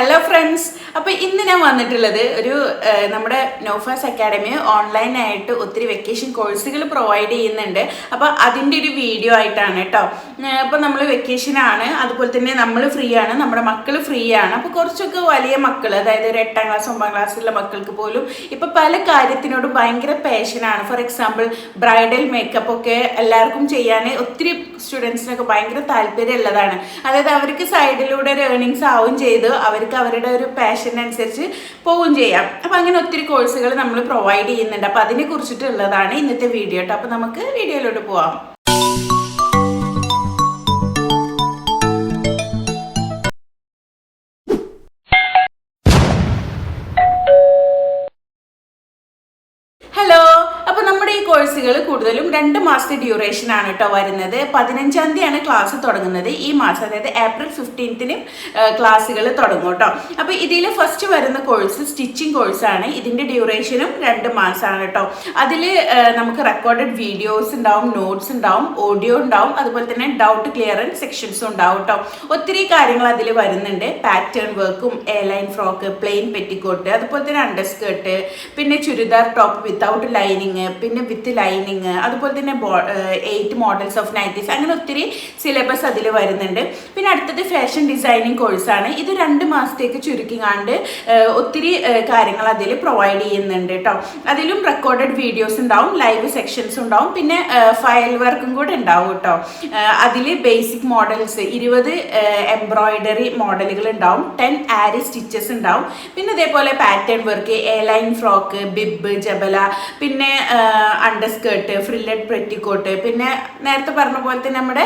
Hello friends അപ്പോൾ ഇന്ന് ഞാൻ വന്നിട്ടുള്ളത് ഒരു നമ്മുടെ നോഫാസ് അക്കാഡമി ഓൺലൈനായിട്ട് ഒത്തിരി വെക്കേഷൻ കോഴ്സുകൾ പ്രൊവൈഡ് ചെയ്യുന്നുണ്ട്. അപ്പോൾ അതിന്റെ ഒരു വീഡിയോ ആയിട്ടാണ് കേട്ടോ അപ്പോൾ നമ്മൾ വെക്കേഷനാണ് അതുപോലെ തന്നെ നമ്മൾ ഫ്രീ ആണ്. നമ്മുടെ മക്കൾ ഫ്രീ ആണ്. അപ്പോൾ കുറച്ചൊക്കെ വലിയ മക്കൾ അതായത് ഒരു എട്ടാം ക്ലാസ് ഒമ്പതാം ക്ലാസ്സിലുള്ള മക്കൾക്ക് പോലും ഇപ്പോൾ പല കാര്യത്തിനോട് ഭയങ്കര പാഷനാണ് ഫോർ എക്സാമ്പിൾ ബ്രൈഡൽ മേക്കപ്പ് ഒക്കെ എല്ലാവർക്കും ചെയ്യാൻ ഒത്തിരി സ്റ്റുഡൻസിനൊക്കെ ഭയങ്കര താല്പര്യമുള്ളതാണ്. അതായത് അവർക്ക് സൈഡിലൂടെ ഒരു ഏർണിങ്സ് ആവും ചെയ്ത്. അവർക്ക് അവരുടെ ഒരു പാഷനനുസരിച്ച് പോവുകയും ചെയ്യാം. അപ്പോൾ അങ്ങനെ ഒത്തിരി കോഴ്സുകൾ നമ്മൾ പ്രൊവൈഡ് ചെയ്യുന്നുണ്ട്. അപ്പോൾ അതിനെ കുറിച്ചിട്ടുള്ളതാണ് ഇന്നത്തെ വീഡിയോ കേട്ടോ അപ്പം നമുക്ക് വീഡിയോയിലോട്ട് പോവാം. കോഴ്സുകൾ കൂടുതലും രണ്ട് മാസത്തെ ഡ്യൂറേഷൻ ആണ് കേട്ടോ വരുന്നത്. പതിനഞ്ചാം തീയതിയാണ് ക്ലാസ് തുടങ്ങുന്നത്. ഈ മാസം അതായത് ഏപ്രിൽ ഫിഫ്റ്റീൻത്തിന് ക്ലാസ്സുകൾ തുടങ്ങും കേട്ടോ അപ്പോൾ ഇതിൽ ഫസ്റ്റ് വരുന്ന കോഴ്സ് സ്റ്റിച്ചിങ് കോഴ്സാണ് ഇതിന്റെ ഡ്യൂറേഷനും രണ്ട് മാസമാണ് കേട്ടോ അതിൽ നമുക്ക് റെക്കോർഡഡ് വീഡിയോസ് ഉണ്ടാവും നോട്ട്സ് ഉണ്ടാവും ഓഡിയോ ഉണ്ടാവും അതുപോലെ തന്നെ ഡൗട്ട് ക്ലിയറൻസ് സെക്ഷൻസും ഉണ്ടാവും കേട്ടോ ഒത്തിരി കാര്യങ്ങൾ അതിൽ വരുന്നുണ്ട്. പാറ്റേൺ വർക്കും എയർലൈൻ ഫ്രോക്ക് പ്ലെയിൻ പെറ്റിക്കോട്ട് അതുപോലെ തന്നെ അണ്ടർസ്കേർട്ട് പിന്നെ ചുരിദാർ ടോപ്പ് വിത്തൗട്ട് ലൈനിങ് പിന്നെ വിത്ത് ലൈനിങ് അതുപോലെ തന്നെ എയ്റ്റ് മോഡൽസ് ഓഫ് നൈറ്റീസ് അങ്ങനെ ഒത്തിരി സിലബസ് അതിൽ വരുന്നുണ്ട്. പിന്നെ അടുത്തത് ഫാഷൻ ഡിസൈനിങ് കോഴ്സാണ് ഇത് രണ്ട് മാസത്തേക്ക് ചുരുക്കിങ്ങാണ്ട് ഒത്തിരി കാര്യങ്ങൾ അതിൽ പ്രൊവൈഡ് ചെയ്യുന്നുണ്ട് കേട്ടോ അതിലും റെക്കോർഡഡ് വീഡിയോസ് ഉണ്ടാവും ലൈവ് സെക്ഷൻസ് ഉണ്ടാവും പിന്നെ ഫയൽ വർക്കും കൂടെ ഉണ്ടാവും കേട്ടോ അതിൽ ബേസിക് മോഡൽസ് ഇരുപത് എംബ്രോയിഡറി മോഡലുകൾ ഉണ്ടാവും ടെൻ ആരി സ്റ്റിച്ചസ് ഉണ്ടാവും. പിന്നെ അതേപോലെ pattern work A line frock bib ജബല പിന്നെ അണ്ടർസ്കേർട്ട് ഫ്രില്ലഡ് പെറ്റിക്കോട്ട് പിന്നെ നേരത്തെ പറഞ്ഞ പോലെ തന്നെ നമ്മുടെ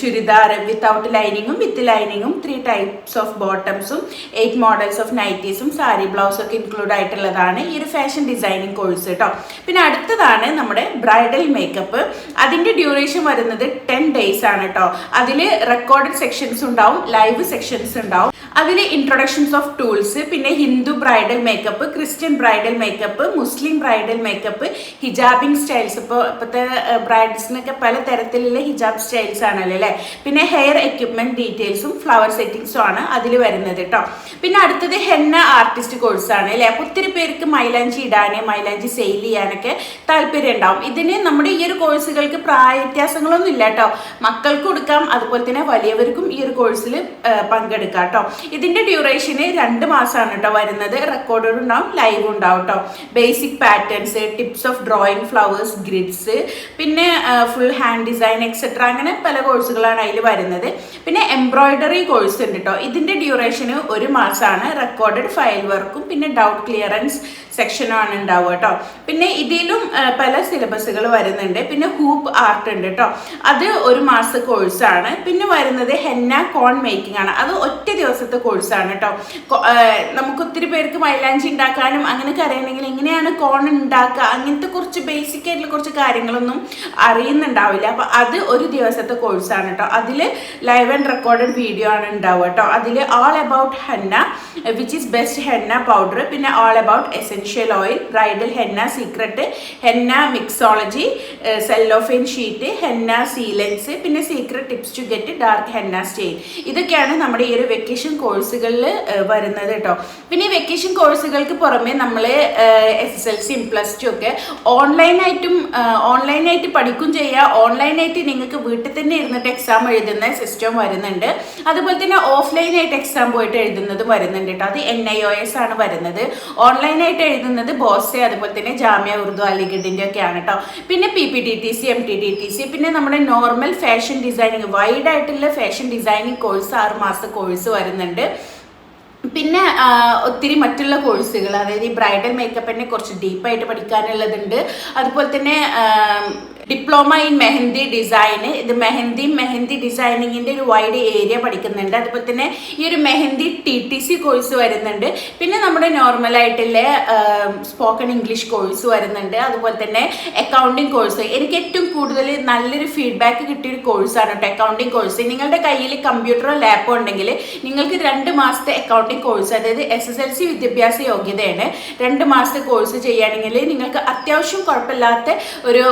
ചുരിദാർ വിത്തൗട്ട് ലൈനിങ്ങും വിത്ത് ലൈനിങ്ങും ത്രീ ടൈപ്സ് ഓഫ് ബോട്ടംസും എയ്റ്റ് മോഡൽസ് ഓഫ് നൈറ്റീസും സാരി ബ്ലൗസും ഒക്കെ ഇൻക്ലൂഡ് ആയിട്ടുള്ളതാണ് ഈ ഒരു ഫാഷൻ ഡിസൈനിങ് കോഴ്സ് കേട്ടോ പിന്നെ അടുത്തതാണ് നമ്മുടെ ബ്രൈഡൽ മേക്കപ്പ് അതിന്റെ ഡ്യൂറേഷൻ വരുന്നത് ടെൻ ഡേയ്സ് ആണ് കേട്ടോ അതിൽ റെക്കോർഡഡ് സെക്ഷൻസ് ഉണ്ടാവും ലൈവ് സെക്ഷൻസ് ഉണ്ടാവും. അതിൽ ഇൻട്രൊഡക്ഷൻസ് ഓഫ് ടൂൾസ് പിന്നെ Hindu bridal makeup Christian bridal makeup Muslim bridal makeup hijabing styles. ഇപ്പോൾ ഇപ്പോഴത്തെ ബ്രൈഡ്സിനൊക്കെ പല തരത്തിലുള്ള ഹിജാബ് സ്റ്റൈൽസ് ആണല്ലോ അല്ലേ? പിന്നെ ഹെയർ എക്യുപ്മെന്റ് ഡീറ്റെയിൽസും ഫ്ലവർ സെറ്റിങ്സും ആണ് അതിൽ വരുന്നത് കേട്ടോ പിന്നെ അടുത്തത് ഹെന്ന ആർട്ടിസ്റ്റ് കോഴ്സാണ് അല്ലേ? അപ്പോൾ ഒത്തിരി പേർക്ക് മൈലാഞ്ചി ഇടാനേ മൈലാഞ്ചി സെയിൽ ചെയ്യാനൊക്കെ താല്പര്യം ഉണ്ടാവും. ഇതിന് നമ്മുടെ ഈ ഒരു കോഴ്സുകൾക്ക് പ്രായ വ്യത്യാസങ്ങളൊന്നും ഇല്ല കേട്ടോ മക്കൾക്ക് കൊടുക്കാം അതുപോലെ തന്നെ വലിയവർക്കും ഈ ഒരു കോഴ്സിൽ പങ്കെടുക്കാം കേട്ടോ ഇതിന്റെ ഡ്യൂറേഷന് രണ്ട് മാസമാണ് കേട്ടോ വരുന്നത്. റെക്കോർഡഡ് ഉണ്ടാവും ലൈവ് ഉണ്ടാവും കേട്ടോ basic patterns tips of drawing flowers grids പിന്നെ ഫുൾ ഹാൻഡ് ഡിസൈൻ എക്സെട്ര അങ്ങനെ പല കോഴ്സുകളാണ് അതിൽ വരുന്നത്. പിന്നെ എംബ്രോയ്ഡറി കോഴ്സ് ഉണ്ട് കേട്ടോ ഇതിന്റെ ഡ്യൂറേഷന് ഒരു മാസമാണ് റെക്കോർഡഡ് ഫയൽ വർക്കും പിന്നെ ഡൗട്ട് ക്ലിയറൻസ് സെക്ഷനാണ് ഉണ്ടാവുക കേട്ടോ പിന്നെ ഇതിലും പല സിലബസുകൾ വരുന്നുണ്ട്. പിന്നെ ഹൂപ്പ് ആർട്ട് ഉണ്ട് കേട്ടോ അത് ഒരു മാസ കോഴ്സാണ് പിന്നെ വരുന്നത് ഹെന്ന കോൺ മേക്കിംഗ് ആണ്. അത് ഒറ്റ ദിവസത്തെ കോഴ്സാണ് കേട്ടോ നമുക്ക് ഒത്തിരി പേർക്ക് മൈലാഞ്ചി ഉണ്ടാക്കാനും അങ്ങനെയൊക്കെ അറിയണമെങ്കിൽ എങ്ങനെയാണ് കോൺ ഉണ്ടാക്കുക? അങ്ങനത്തെ കുറച്ച് ബേസിക് ആയിട്ടുള്ള കുറച്ച് കാര്യങ്ങളൊന്നും അറിയുന്നുണ്ടാവില്ല. അപ്പോൾ അത് ഒരു ദിവസത്തെ കോഴ്സാണ് കേട്ടോ അതിൽ ലൈവ് ആൻഡ് റെക്കോർഡഡ് വീഡിയോ ആണ് ഉണ്ടാവുക കേട്ടോ അതിൽ all about henna which is best henna powder പിന്നെ all about essential oil bridal henna secret henna mixology cellophane sheet henna sealants പിന്നെ secret tips to get dark henna stain ഇതൊക്കെയാണ് നമ്മുടെ ഈ ഒരു വെക്കേഷൻ കോഴ്സുകളിൽ വരുന്നത് കേട്ടോ. പിന്നെ ഈ വെക്കേഷൻ കോഴ്സുകൾക്ക് പുറമെ നമ്മൾ എസ് എസ് എൽ സിയും പ്ലസ് ടു ഒക്കെ ഓൺലൈനായിട്ടും ഓൺലൈനായിട്ട് പഠിക്കും ചെയ്യുക ഓൺലൈനായിട്ട് നിങ്ങൾക്ക് വീട്ടിൽ തന്നെ ഇരുന്നിട്ട് എക്സാം എഴുതുന്ന സിസ്റ്റം വരുന്നുണ്ട്. അതുപോലെ തന്നെ ഓഫ്ലൈനായിട്ട് എക്സാം പോയിട്ട് എഴുതുന്നത് വരുന്നുണ്ട് കേട്ടോ. അത് എൻ ഐ ഒ എസ് ആണ് വരുന്നത്. ഓൺലൈനായിട്ട് എഴുതുന്നത് ബോസെ അതുപോലെ തന്നെ ജാമ്യ ഉറുദു അലിഗഡിന്റെ ആണ് കേട്ടോ പിന്നെ P P T T C M T T T C പിന്നെ നമ്മുടെ നോർമൽ ഫാഷൻ ഡിസൈനിങ് വൈഡ് ആയിട്ടുള്ള ഫാഷൻ ഡിസൈനിങ് കോഴ്സ് ആറ് മാസം കോഴ്സ് വരുന്നുണ്ട്. പിന്നെ ഒത്തിരി മറ്റുള്ള കോഴ്സുകൾ അതായത് ഈ ബ്രൈഡൽ മേക്കപ്പിനെ കുറച്ച് ഡീപ്പായിട്ട് പഠിക്കാനുള്ളതുണ്ട്. അതുപോലെ തന്നെ ഡിപ്ലോമ ഇൻ മെഹന്തി ഡിസൈന്. ഇത് മെഹന്തി മെഹന്തി ഡിസൈനിങ്ങിന്റെ ഒരു വൈഡ് ഏരിയ പഠിക്കുന്നുണ്ട്. അതുപോലെ തന്നെ ഈ ഒരു mehndi T T C course വരുന്നുണ്ട്. പിന്നെ നമ്മുടെ നോർമലായിട്ടുള്ള സ്പോക്കൺ ഇംഗ്ലീഷ് കോഴ്സ് വരുന്നുണ്ട്. അതുപോലെ തന്നെ അക്കൗണ്ടിങ് കോഴ്സ് എനിക്ക് ഏറ്റവും കൂടുതൽ നല്ലൊരു ഫീഡ്ബാക്ക് കിട്ടിയൊരു കോഴ്സാണ് കേട്ടോ അക്കൗണ്ടിങ് കോഴ്സ് നിങ്ങളുടെ കയ്യിൽ കമ്പ്യൂട്ടറോ ലാപ്പോ ഉണ്ടെങ്കിൽ നിങ്ങൾക്ക് രണ്ട് മാസത്തെ അക്കൗണ്ടിങ് കോഴ്സ് അതായത് എസ് എസ് എൽ സി വിദ്യാഭ്യാസ യോഗ്യതയാണ്. രണ്ട് മാസത്തെ കോഴ്സ് ചെയ്യുകയാണെങ്കിൽ നിങ്ങൾക്ക് അത്യാവശ്യം കുഴപ്പമില്ലാത്ത ഒരു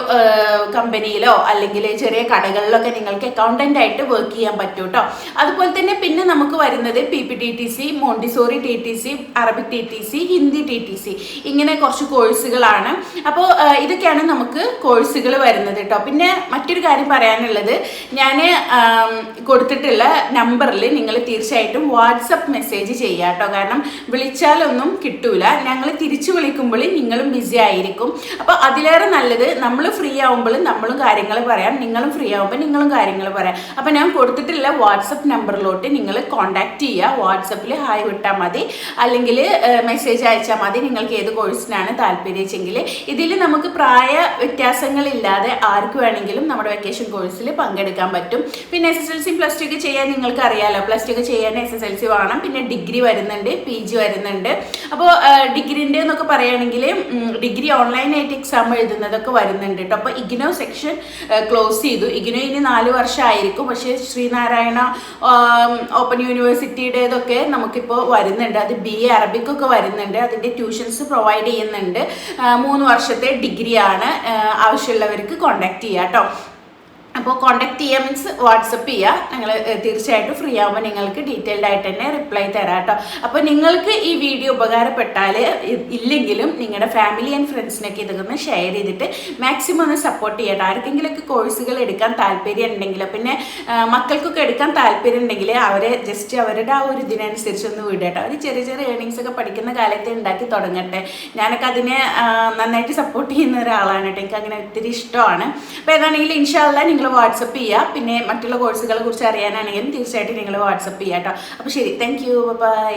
കമ്പനിയിലോ അല്ലെങ്കിൽ ചെറിയ കടകളിലൊക്കെ നിങ്ങൾക്ക് അക്കൗണ്ടന്റ് ആയിട്ട് വർക്ക് ചെയ്യാൻ പറ്റും കേട്ടോ അതുപോലെ തന്നെ പിന്നെ നമുക്ക് വരുന്നത് P P T T C Montessori T T C Arabic T T C Hindi T T C ഇങ്ങനെ കുറച്ച് കോഴ്സുകളാണ് അപ്പോൾ ഇതൊക്കെയാണ് നമുക്ക് കോഴ്സുകൾ വരുന്നത് കേട്ടോ പിന്നെ മറ്റൊരു കാര്യം പറയാനുള്ളത് ഞാൻ കൊടുത്തിട്ടുള്ള നമ്പറിൽ നിങ്ങൾ തീർച്ചയായിട്ടും വാട്സപ്പ് മെസ്സേജ് ചെയ്യുക കേട്ടോ കാരണം വിളിച്ചാലൊന്നും കിട്ടൂല. ഞങ്ങൾ തിരിച്ചു വിളിക്കുമ്പോൾ നിങ്ങളും ബിസി ആയിരിക്കും. അപ്പോൾ അതിലേറെ നല്ലത് നമ്മൾ ഫ്രീ ആവുമ്പോൾ നമ്മളും കാര്യങ്ങൾ പറയാം. നിങ്ങളും ഫ്രീ ആകുമ്പോൾ നിങ്ങളും കാര്യങ്ങൾ പറയാം. അപ്പം ഞാൻ കൊടുത്തിട്ടുള്ള വാട്സപ്പ് നമ്പറിലോട്ട് നിങ്ങൾ കോൺടാക്ട് ചെയ്യുക വാട്സപ്പിൽ ഹായ് വിട്ടാൽ മതി. അല്ലെങ്കിൽ മെസ്സേജ് അയച്ചാൽ മതി. നിങ്ങൾക്ക് ഏത് കോഴ്സിനാണ് താല്പര്യമെങ്കിൽ ഇതിൽ നമുക്ക് പ്രായ വ്യത്യാസങ്ങളില്ലാതെ ആർക്ക് വേണമെങ്കിലും നമ്മുടെ വെക്കേഷൻ കോഴ്സിൽ പങ്കെടുക്കാൻ പറ്റും. പിന്നെ S S L C plus two ഒക്കെ ചെയ്യാൻ നിങ്ങൾക്ക് അറിയാമല്ലോ പ്ലസ് ടു ഒക്കെ ചെയ്യാൻ എസ് എസ് എൽ സി വേണം. പിന്നെ ഡിഗ്രി വരുന്നുണ്ട്. പി ജി വരുന്നുണ്ട്. അപ്പോൾ ഡിഗ്രിന്റെ എന്നൊക്കെ പറയുകയാണെങ്കിൽ ഡിഗ്രി ഓൺലൈനായിട്ട് എക്സാം എഴുതുന്നതൊക്കെ വരുന്നുണ്ട് കേട്ടോ അപ്പോൾ ഇഗ്നോ സെക്ഷൻ ക്ലോസ് ചെയ്തു. ഇഗ്നോ ഇനി നാല് വർഷമായിരിക്കും പക്ഷേ ശ്രീനാരായണ ഓപ്പൺ യൂണിവേഴ്സിറ്റിയുടേതൊക്കെ നമുക്കിപ്പോൾ വരുന്നുണ്ട്. അത് ബി എ അറബിക്കൊക്കെ വരുന്നുണ്ട്. അതിന്റെ ട്യൂഷൻസ് പ്രൊവൈഡ് ചെയ്യുന്നുണ്ട്. മൂന്ന് വർഷത്തെ ഡിഗ്രിയാണ് ആവശ്യമുള്ളവർക്ക് കോണ്ടാക്ട് ചെയ്യുക കേട്ടോ അപ്പോൾ കോണ്ടാക്ട് ചെയ്യുക മീൻസ് വാട്സപ്പ് ചെയ്യുക ഞങ്ങൾ തീർച്ചയായിട്ടും ഫ്രീ ആകുമ്പോൾ നിങ്ങൾക്ക് ഡീറ്റെയിൽഡ് ആയിട്ട് തന്നെ റിപ്ലൈ തരാം കേട്ടോ അപ്പോൾ നിങ്ങൾക്ക് ഈ വീഡിയോ ഉപകാരപ്പെട്ടാൽ ഇല്ലെങ്കിലും നിങ്ങളുടെ ഫാമിലി ആൻഡ് ഫ്രണ്ട്സിനൊക്കെ ഇതൊന്ന് ഷെയർ ചെയ്തിട്ട് മാക്സിമം ഒന്ന് സപ്പോർട്ട് ചെയ്യട്ടെ. ആർക്കെങ്കിലുമൊക്കെ കോഴ്സുകൾ എടുക്കാൻ താല്പര്യം ഉണ്ടെങ്കിൽ പിന്നെ മക്കൾക്കൊക്കെ എടുക്കാൻ താല്പര്യം ഉണ്ടെങ്കിൽ അവരെ ജസ്റ്റ് അവരുടെ ആ ഒരു ഇതിനനുസരിച്ച് ഒന്ന് വിടട്ടെ. അവർ ചെറിയ ചെറിയ ഏർണിങ്സ് ഒക്കെ പഠിക്കുന്ന കാലത്തെ ഉണ്ടാക്കി തുടങ്ങട്ടെ. ഞാനൊക്കെ അതിനെ നന്നായിട്ട് സപ്പോർട്ട് ചെയ്യുന്ന ഒരാളാണ് കേട്ടോ എനിക്ക് അങ്ങനെ ഒത്തിരി ഇഷ്ടമാണ്. അപ്പോൾ ഏതാണെങ്കിലും ഇൻഷാല്ല നിങ്ങൾ വാട്സപ്പ് ചെയ്യുക പിന്നെ മറ്റുള്ള കോഴ്സുകളെ കുറിച്ച് അറിയാനാണെങ്കിലും തീർച്ചയായിട്ടും നിങ്ങൾ വാട്സപ്പ് ചെയ്യാം കേട്ടോ അപ്പോൾ ശരി താങ്ക് യു ബൈ